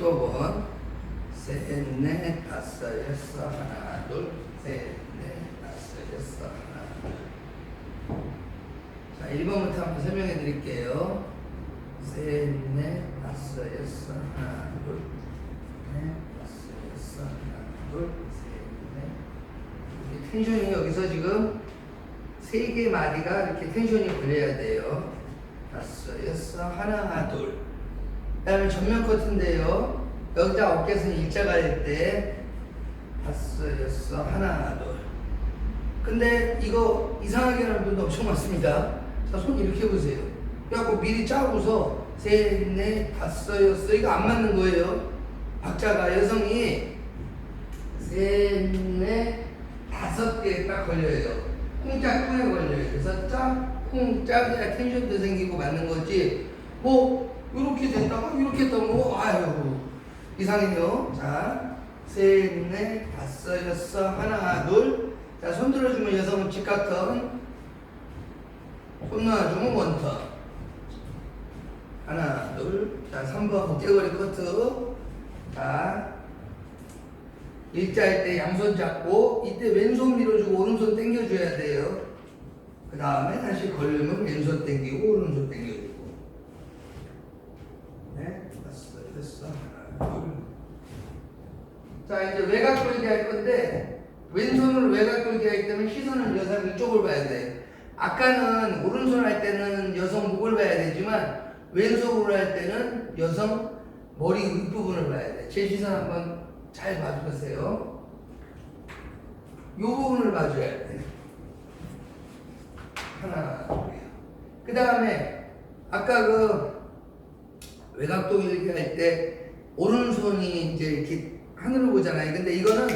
15번. 셋, 넷, 다섯, 여섯, 하나, 둘, 셋, 넷, 다섯, 여섯, 하나, 둘. 자, 1번부터 한번 설명해 드릴게요. 셋, 넷, 다섯, 여섯, 하나, 둘, 넷, 다섯, 여섯, 하나, 둘, 셋, 넷. 이렇게 텐션이 여기서 지금 세 개 마디가 이렇게 텐션이 걸려야 돼요. 다섯, 여섯, 하나, 둘. 그 다음에 전면 커트인데요. 여기다 어깨선 일자가 될 때, 다섯, 여섯, 하나, 둘. 근데 이거 이상하게 하는 분도 엄청 많습니다. 자, 손 이렇게 해보세요. 그래갖고 미리 짜고서 셋, 넷, 다섯, 여섯. 이거 안 맞는 거예요. 박자가 여성이 셋, 넷, 다섯 개 딱 걸려요. 쿵짝 쿵에 걸려요. 그래서 짝, 쿵, 짝이야 텐션도 생기고 맞는 거지. 뭐, 이렇게 됐다가 이렇게 했다가 뭐, 아유, 이상해요. 자, 셋, 넷, 다섯, 여섯, 하나, 둘. 자, 손 들어주면 여성은 직각턴. 손 놔주면 원턴. 하나, 둘. 자, 3번 어깨거리 커트. 자, 일자일 때 양손 잡고 이때 왼손 밀어주고 오른손 당겨줘야 돼요. 그 다음에 다시 걸리면 왼손 당기고 오른손 당겨주고. 네, 됐어, 됐어. 하나, 둘. 자, 이제 외곽 돌기 할 건데 왼손으로 외곽 돌기 하기 때문에 시선은 여성 이쪽을 봐야 돼. 아까는 오른손 할 때는 여성 목을 봐야 되지만 왼손으로 할 때는 여성 머리 윗부분을 봐야 돼. 제 시선 한번 잘 봐주세요. 이 부분을 봐줘야 돼. 하나, 그 다음에 아까 그 외곽도 일기 할 때 오른손이 이제 이렇게 하늘을 보잖아요. 근데 이거는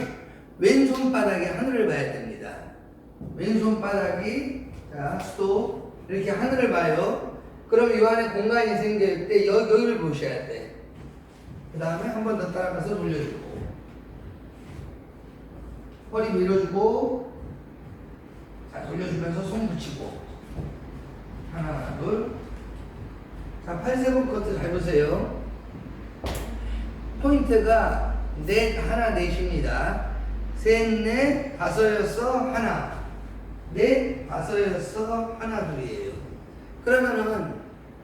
왼손 바닥에 하늘을 봐야 됩니다. 왼손 바닥이 자 스톱 이렇게 하늘을 봐요. 그럼 이 안에 공간이 생길 때 여, 여기를 보셔야 돼. 그 다음에 한 번 더 따라가서 돌려주고 허리 밀어주고 자 돌려주면서 손 붙이고 하나 둘자 8세번 커트 잘 보세요 포인트가 넷 하나 넷입니다. 셋넷 다섯 여섯 하나. 넷 다섯 여섯 하나 둘이에요. 그러면은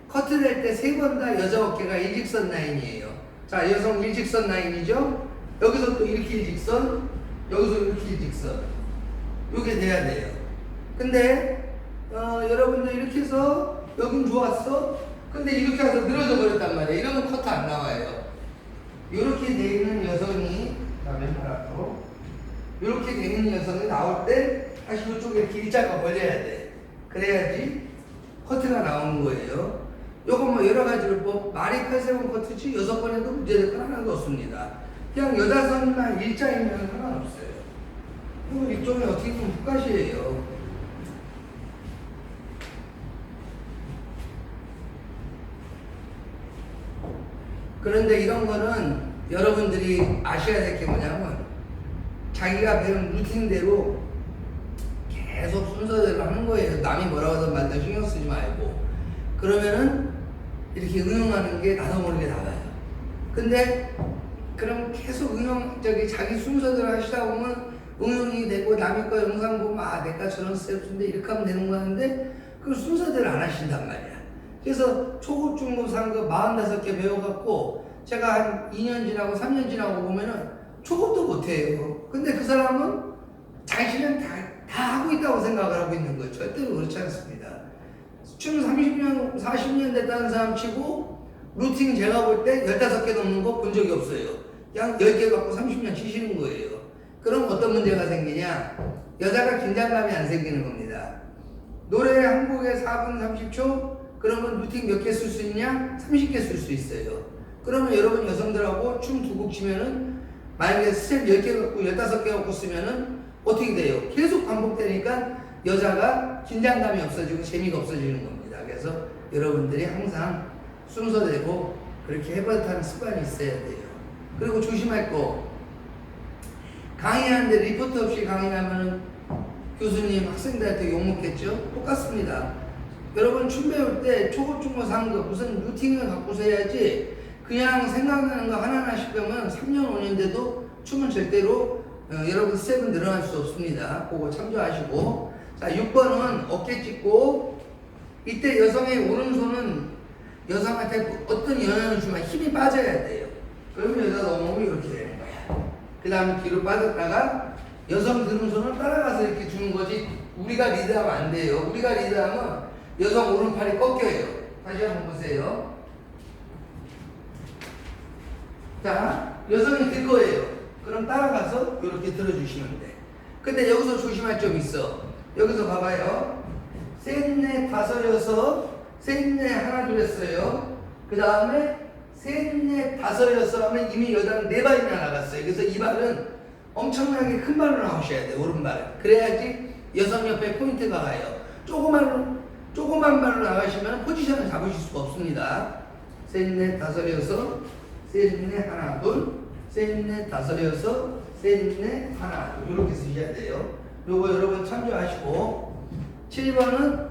커트 될 때 세 번 다 여자 어깨가 일직선 라인이에요. 자 여성 일직선 라인이죠? 여기서 또 이렇게 일직선 여기서 이렇게 일직선. 이게 돼야 돼요. 근데 어, 여러분들 이렇게 해서 여긴 좋았어? 근데 이렇게 해서 늘어져 버렸단 말이에요. 이러면 커트 안 나와요 이렇게 돼 있는 여성이 나 왼팔 앞으로 이렇게 돼 있는 여성이 나올 때 다시 이쪽에 일자가 벌려야 돼. 그래야지 커트가 나오는 거예요. 요거 뭐 여러 가지로 뭐 말이 8세번 커트지 여섯 번 해도 문제될 건 하나도 없습니다. 그냥 여자선만 일자이면 상관없어요. 이쪽에 어떻게 보면 훅가시예요 그런데 이런 거는 여러분들이 아셔야 될 게 뭐냐면 자기가 배운 루틴대로 계속 순서대로 하는 거예요. 남이 뭐라고 하든 말든 신경 쓰지 말고. 그러면은 이렇게 응용하는 게 나도 모르게 나와요. 근데 그럼 계속 응용, 저기 자기 순서대로 하시다 보면 응용이 되고 남의 거 영상 보면 아, 내가 저런 스텝인데 이렇게 하면 되는 거 하는데 그걸 순서대로 안 하신단 말이야. 그래서 초급, 중급, 상급 45개 배워갖고 제가 한 2년 지나고 3년 지나고 보면은 초급도 못해요. 근데 그 사람은 자신은 다, 다 하고 있다고 생각을 하고 있는 거죠. 절대로 그렇지 않습니다. 춤 30년, 40년 됐다는 사람 치고 루틴 제가 볼 때 15개 넘는 거 본 적이 없어요. 그냥 10개 갖고 30년 치시는 거예요. 그럼 어떤 문제가 생기냐? 여자가 긴장감이 안 생기는 겁니다. 노래 한 곡에 4분 30초? 그러면 루틴 몇개 쓸 수 있냐? 30개 쓸 수 있어요. 그러면 여러분 여성들하고 춤 두 곡 치면은 만약에 스텝 10개 갖고 15개 갖고 쓰면은 어떻게 돼요? 계속 반복되니까 여자가 긴장감이 없어지고 재미가 없어지는 겁니다. 그래서 여러분들이 항상 순서대로 그렇게 해버릇하는 습관이 있어야 돼요. 그리고 조심할 거 강의하는데 리포트 없이 강의하면은 교수님 학생들한테 욕먹겠죠? 똑같습니다. 여러분 춤 배울 때 초급 중고 상급 무슨 루틴을 갖고서 해야지 그냥 생각나는 거 하나하나씩 배우면 3년 5년 돼도 춤은 절대로 어, 여러분 스텝은 늘어날 수 없습니다. 그거 참조하시고 자 6번은 어깨 찢고 이때 여성의 오른손은 여성한테 어떤 영향을 주면 힘이 빠져야 돼요. 그러면 여자 넘어오면 이렇게 되는 거야. 그 다음에 뒤로 빠졌다가 여성 드는 손을 따라가서 이렇게 주는 거지 우리가 리드하면 안 돼요. 우리가 리드하면 여성 오른팔이 꺾여요. 다시 한번 보세요. 자, 여성이 들 거예요. 그럼 따라가서 이렇게 들어주시면 돼. 근데 여기서 조심할 점 있어. 여기서 봐봐요. 셋, 넷, 다섯, 여섯, 셋, 넷, 하나, 둘 했어요. 그 다음에 셋, 넷, 다섯, 여섯 하면 이미 여자는 네 발이나 나갔어요. 그래서 이 발은 엄청나게 큰 발로 나오셔야 돼, 오른발. 그래야지 여성 옆에 포인트가 가요. 조그만, 조그만 발로 나가시면 포지션을 잡으실 수가 없습니다. 셋, 넷, 다섯, 여섯, 셋, 넷, 하나, 둘, 셋, 넷, 다섯, 여섯, 셋, 넷, 하나, 둘. 이렇게 쓰셔야 돼요. 요거 여러분 참조하시고. 7번은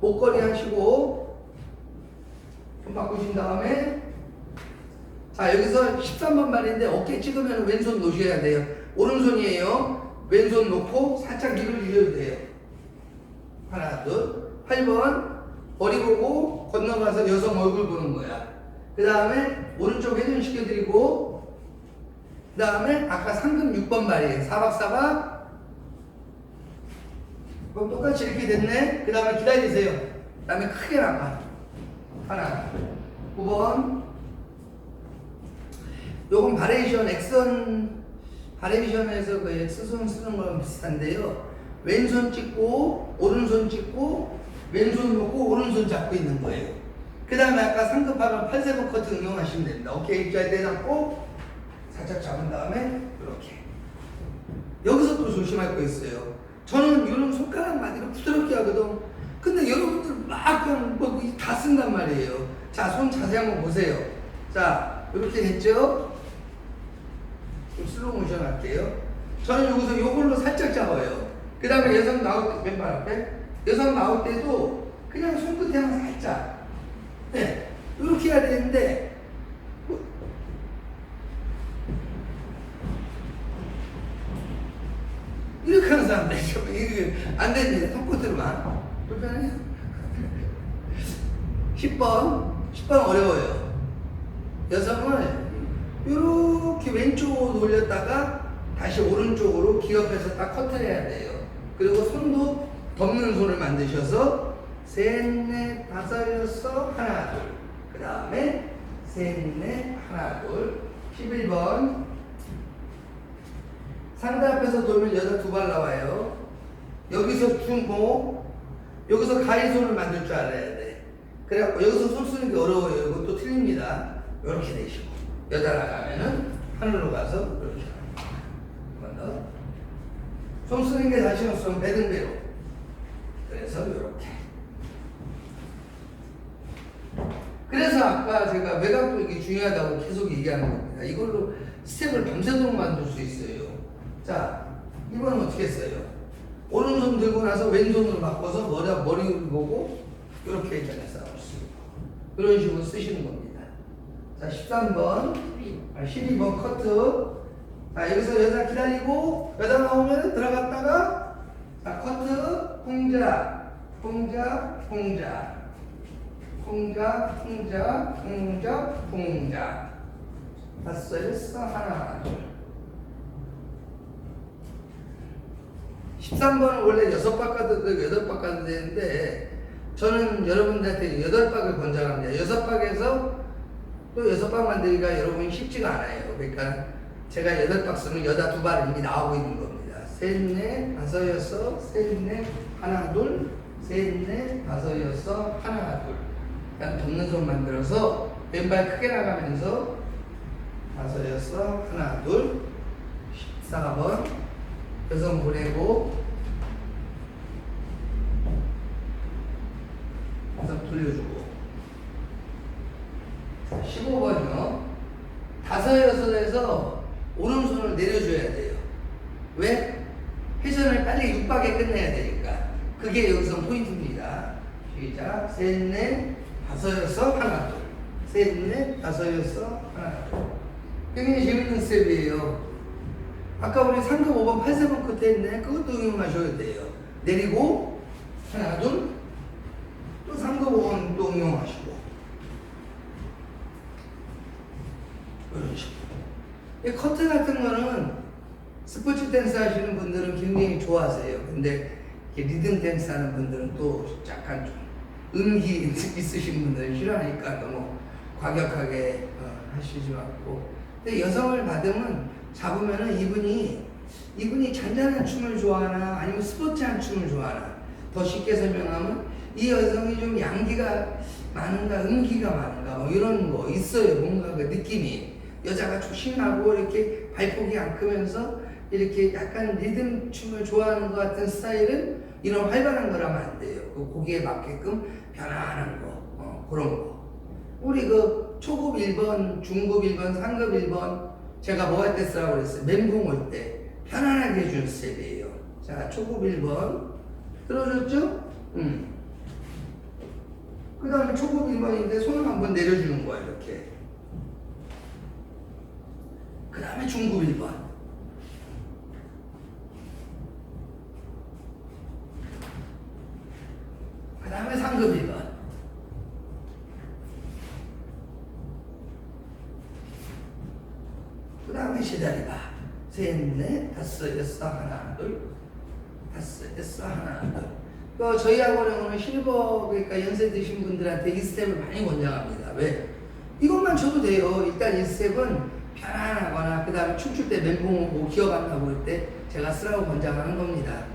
목걸이 하시고, 좀 바꾸신 다음에, 자, 여기서 13번 말인데 어깨 찍으면 왼손 놓으셔야 돼요. 오른손이에요. 왼손 놓고 살짝 밀어주셔도 돼요. 하나, 둘. 8번, 머리 보고 건너가서 여성 얼굴 보는 거야. 그 다음에 오른쪽 회전 시켜드리고, 그 다음에 아까 상금 6번 말이에요. 사박사박. 그럼 똑같이 이렇게 됐네. 그 다음에 기다리세요. 그 다음에 크게 나가. 하나. 9번. 요건 바레이션 액션 바레이션에서 그 엑스손 쓰는 거랑 비슷한데요. 왼손 찍고 오른손 찍고 왼손 놓고 오른손 잡고 있는 거예요. 그 다음에 아까 상급하면 8세번 커트 응용하시면 됩니다. 오케이 입자에 대잡고 살짝 잡은 다음에 이렇게 여기서 또 조심할 거 있어요. 저는 이런 손가락 마디로 부드럽게 하거든. 근데 여러분들 막 그냥 뭐다 쓴단 말이에요. 자, 손 자세히 한번 보세요. 자, 이렇게 됐죠? 좀 슬로우 모션 할게요. 저는 여기서 요걸로 살짝 잡아요. 그 다음에 여성 나올 때, 왼발 앞에. 여성 나올 때도 그냥 손끝에 한 살짝. 네. 이렇게 해야 되는데, 뭐- 이렇게 하는 사람들, 이게 안 되는데, 손끝으로만. 불편해요? 10번. 10번 어려워요. 여성을 이렇게 왼쪽으로 돌렸다가 다시 오른쪽으로 기업해서 딱 커트를 해야 돼요. 그리고 손도 덮는 손을 만드셔서 셋, 넷, 다섯, 여섯, 하나, 둘. 그 다음에 셋, 넷, 하나, 둘. 11번. 상대 앞에서 돌면 여자 두 발 나와요. 여기서 중고, 여기서 가위손을 만들 줄 알아야 돼. 그래갖고 여기서 손 쓰는 게 어려워요. 이것도 틀립니다. 이렇게 되시고. 여자 나가면은 하늘로 가서 이렇게. 한번 더. 손 쓰는 게 자신 없으면 배등배로. 그래서 이렇게. 그래서 아까 제가 외곽도 이게 중요하다고 계속 얘기하는 겁니다. 이걸로 스텝을 밤새도록 만들 수 있어요. 자, 이번은 어떻게 했어요? 오른손 들고 나서 왼손으로 바꿔서 머리, 머리를 보고 이렇게 있잖아요. 있고. 그런 식으로 쓰시는 겁니다. 자, 13번. 12번 커트. 자, 여기서 여자 기다리고, 여자 나오면 들어갔다가, 자, 커트, 공작, 공작, 공작. 공작, 공작, 공작, 공작. 다섯, 여섯, 하나, 둘. 13번은 원래 여섯 박 가도 되고 여덟 박 가도 되는데 저는 여러분들한테 여덟 박을 권장합니다. 여섯 박에서 또 여섯 박 만들기가 여러분 쉽지가 않아요. 그러니까 제가 여덟 박 쓰면 여자 두발 이미 나오고 있는 겁니다. 셋, 넷, 다섯, 여섯, 셋, 넷, 하나, 둘, 셋, 넷, 다섯, 여섯, 하나, 둘. 그냥 돕는 손 만들어서 왼발 크게 나가면서 다섯, 여섯, 하나, 둘, 14번. 여성 보내고. 여성 돌려주고. 15번이요. 다섯 여섯에서 오른손을 내려줘야 돼요. 왜? 육박에 끝내야 되니까 그게 여기서 포인트입니다 시작. 셋, 넷, 다섯, 여섯, 하나, 둘. 셋, 넷, 다섯, 여섯, 하나, 둘. 굉장히 재밌는 스텝이에요. 아까 우리 3급 5번 8세번 끝에 했네. 그것도 응용하셔야 돼요. 내리고, 하나, 둘. 또 3급 5번 또 응용하시고. 이런 식으로. 이 커트 같은 거는 스포츠 댄스 하시는 분들은 굉장히 좋아하세요. 근데 리듬 댄스 하는 분들은 또 약간 좀 음기 있으신 분들은 싫어하니까 너무 과격하게 어, 하시지 말고. 근데 여성을 받으면 잡으면은 이분이 이분이 잔잔한 춤을 좋아하나 아니면 스포츠한 춤을 좋아하나 더 쉽게 설명하면 이 여성이 좀 양기가 많은가 음기가 많은가 뭐 이런 거 있어요 뭔가 그 느낌이 여자가 조심하고 이렇게 발폭이 안 크면서 이렇게 약간 리듬 춤을 좋아하는 것 같은 스타일은 이런 활발한 거라면 안 돼요. 그 고기에 맞게끔 편안한 거, 어, 그런 거. 우리 그 초급 1번, 중급 1번, 상급 1번 제가 뭐할 때 쓰라고 그랬어요. 멘붕 올 때 편안하게 해주는 스텝이에요. 자, 초급 1번 들어줬죠? 음. 그 다음에 초급 1번인데 손을 한번 내려주는 거야 이렇게. 그 다음에 중급 1번. 그 다음에 상급 1번. 그 다음에 시다리가. 셋, 넷, 다섯, 여섯, 하나, 둘. 다섯, 여섯, 하나, 둘. 그 저희 학원에는 실버, 그러니까 연세 드신 분들한테 이 스텝을 많이 권장합니다. 왜? 이것만 쳐도 돼요. 일단 이 스텝은 편안하거나, 그 다음에 춤출 때 멘붕 오고 기억 안 나고 그럴 때 제가 쓰라고 권장하는 겁니다.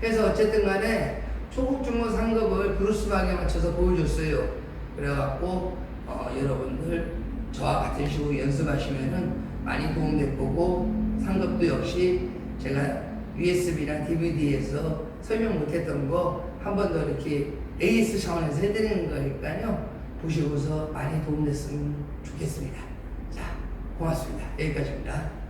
그래서 어쨌든 간에 초급, 중급, 상급을 브루스방에 맞춰서 보여줬어요. 그래갖고, 어, 여러분들 저와 같은 식으로 연습하시면은 많이 도움될 거고, 상급도 역시 제가 USB나 DVD에서 설명 못했던 거 한 번 더 이렇게 AS 차원에서 해드리는 거니까요. 보시고서 많이 도움됐으면 좋겠습니다. 자, 고맙습니다. 여기까지입니다.